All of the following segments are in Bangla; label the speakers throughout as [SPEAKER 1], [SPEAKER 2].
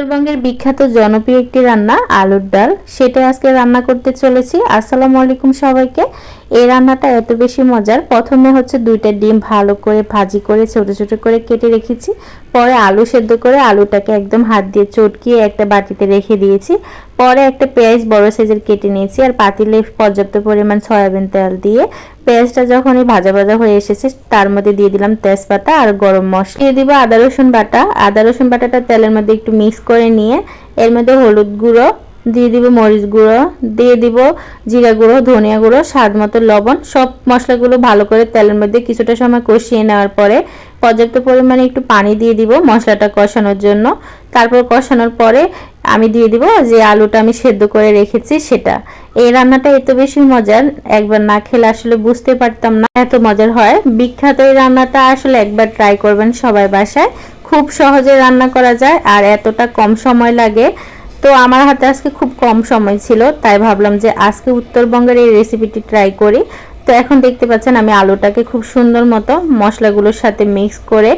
[SPEAKER 1] উত্তরবঙ্গের বিখ্যাত জনপ্রিয় একটি রান্না, আলুর ডাল। সেটা আজকে রান্না করতে চলেছি। আসসালামু আলাইকুম সবাইকে। এই রান্নাটা এত বেশি মজার। প্রথমে হচ্ছে দুইটা ডিম ভালো করে ভাজি করে, ছোট ছোট করে কেটে রেখেছি। পরে আলু সেদ্ধ করে আলুটাকে একদম হাত দিয়ে চটকিয়ে একটা বাটিতে রেখে দিয়েছি। পরে একটা পেঁয়াজ বড় সাইজের কেটে নিয়েছি আর পাতিলে পর্যাপ্ত পরিমাণ সয়াবিন তেল দিয়ে পেঁয়াজটা যখনই ভাজা ভাজা হয়ে এসেছে, তার মধ্যে দিয়ে দিলাম তেজপাতা আর গরম মশলা। দিয়ে দিব আদা, রসুন বাটা। আদা, রসুন বাটাটা তেলের মধ্যে একটু মিক্স করে নিয়ে, এর মধ্যে হলুদ গুঁড়ো, দিয়ে দিব মরিচ গুঁড়ো, দিয়ে দিব জিরা গুঁড়ো, ধনিয়া গুঁড়ো, স্বাদ মতো লবণ। সব মশলাগুলো ভালো করে তেলের মধ্যে কিছুটা সময় কষিয়ে নেওয়ার পরে, পর্যাপ্ত পরিমাণে একটু পানি দিয়ে দিব মশলাটা কষানোর জন্য। তারপর কষানোর পরে আমি দিয়ে দিব যে আলুটা আমি সেদ্ধ করে রেখেছি সেটা। এই রান্নাটা এত বেশি মজার, একবার না খেলে আসলে বুঝতে পারতাম না এত মজার হয়। বিখ্যাত এই রান্নাটা আসলে একবার ট্রাই করবেন সবাই বাসায়। খুব সহজে রান্না করা যায় আর এতটা কম সময় লাগে। তো আমার হাতে আজকে খুব কম সময় ছিল, তাই ভাবলাম যে আজকে উত্তরবঙ্গের এই রেসিপিটি ট্রাই করি। তো এখন দেখতে পাচ্ছেন আমি আলুটাকে খুব সুন্দর মতো মশলাগুলোর সাথে মিক্স করে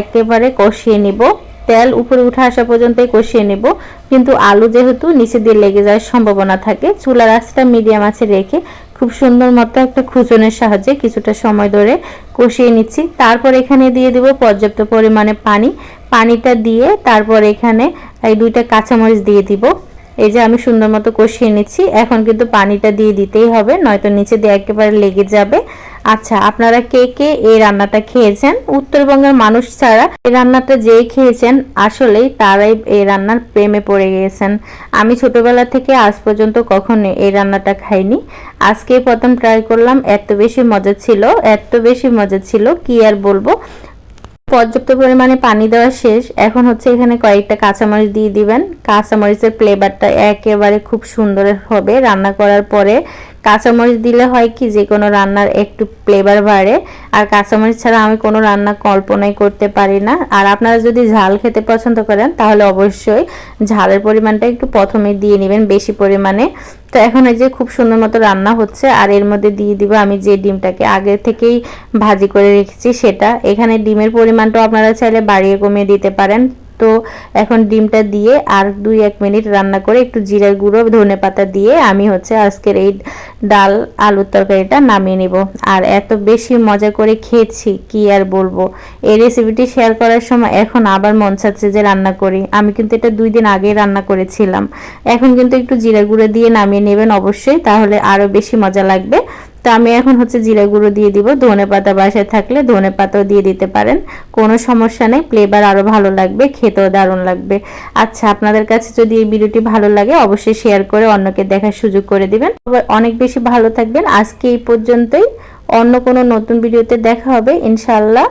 [SPEAKER 1] একেবারে কষিয়ে নিব। তেল উপরে উঠে আসা পর্যন্তই কষিয়ে নেব। কিন্তু আলু যেহেতু নিচে দিয়ে লেগে যাওয়ার সম্ভাবনা থাকে, চুলার আঁচটা মিডিয়াম আছে রেখে খুব সুন্দর মতো একটা খুচনের সাহায্যে কিছুটা সময় ধরে কষিয়ে নিচ্ছি। তারপর এখানে দিয়ে দিব পর্যাপ্ত পরিমাণে পানি। পানিটা দিয়ে তারপর এখানে এই দুইটা কাঁচামরিচ দিয়ে দিব। এই যে আমি সুন্দর মতো কষিয়ে নিচ্ছি। এখন কিন্তু পানিটা দিয়ে দিতেই হবে, নয়তো নিচে দিয়ে একেবারে লেগে যাবে। আচ্ছা আপনারা কে কে এই রান্নাটা খেয়েছেন? উত্তরবঙ্গের মানুষ ছাড়া এই রান্নাটা যে খেয়েছেন, আসলেই তারাই এই রান্নার প্রেমে পড়ে গিয়েছেন আমি ছোটবেলা থেকে আজ পর্যন্ত কখনো এই রান্নাটা খাইনি। আজকে প্রথম ট্রাই করলাম, এত বেশি মজা ছিল, এত বেশি মজা ছিল, কি আর বলব? পর্যাপ্ত পরিমাণে পানি দেওয়া শেষ। এখন হচ্ছে এখানে কয়েকটা কাঁচামরিচ দিয়ে দিবেন। কাঁচামরিচের ফ্লেভারটা একেবারে খুব সুন্দর হবে। রান্না করার পরে কাঁচামরিচ দিলে হয় কি, যে কোনো রান্নার একটু ফ্লেভার বাড়ে, আর কাঁচামরিচ ছাড়া আমি কোনো রান্না কল্পনাই করতে পারি না। আর আপনারা যদি ঝাল খেতে পছন্দ করেন, তাহলে অবশ্যই ঝালের পরিমাণটা একটু প্রথমে দিয়ে নেবেন বেশি পরিমাণে। তো এখন এই যে খুব সুন্দর মতো রান্না হচ্ছে, আর এর মধ্যে দিয়ে দিব আমি যে ডিমটাকে আগে থেকেই ভাজি করে রেখেছি সেটা। এখানে ডিমের পরিমাণটাও আপনারা চাইলে বাড়িয়ে কমিয়ে দিতে পারেন। তো এখন ডিমটা দিয়ে আর দুই এক মিনিট রান্না করে একটু জিরার গুঁড়ো, ধনে পাতা দিয়ে আমি হচ্ছে আজকের এই ডাল আলুর তরকারিটা নামিয়ে নিব। আর এত বেশি মজা করে খেয়েছি, কি আর বলব? এই রেসিপিটি শেয়ার করার সময় এখন আবার মন চাচ্ছে যে রান্না করি। আমি কিন্তু এটা দুই দিন আগে রান্না করেছিলাম। এখন কিন্তু একটু জিরা গুঁড়ো দিয়ে নামিয়ে নেবেন অবশ্যই, তাহলে আরও বেশি মজা লাগবে। তো আমি এখন হচ্ছে জিরে গুঁড়ো দিয়ে দিব। ধনে পাতা বাসায় থাকলে ধনে পাতাও দিয়ে দিতে পারেন। কোনো সমস্যা নেই ফ্লেভার আরও ভালো লাগবে, খেতেও দারুণ লাগবে। আচ্ছা আপনাদের কাছে যদি এই ভিডিওটি ভালো লাগে, অবশ্যই শেয়ার করে অন্যকে দেখার সুযোগ করে দিবেন। অনেক বেশি ভালো থাকবেন। আজকে এই পর্যন্তই। অন্য কোনো নতুন ভিডিওতে দেখা হবে। ইনশাল্লাহ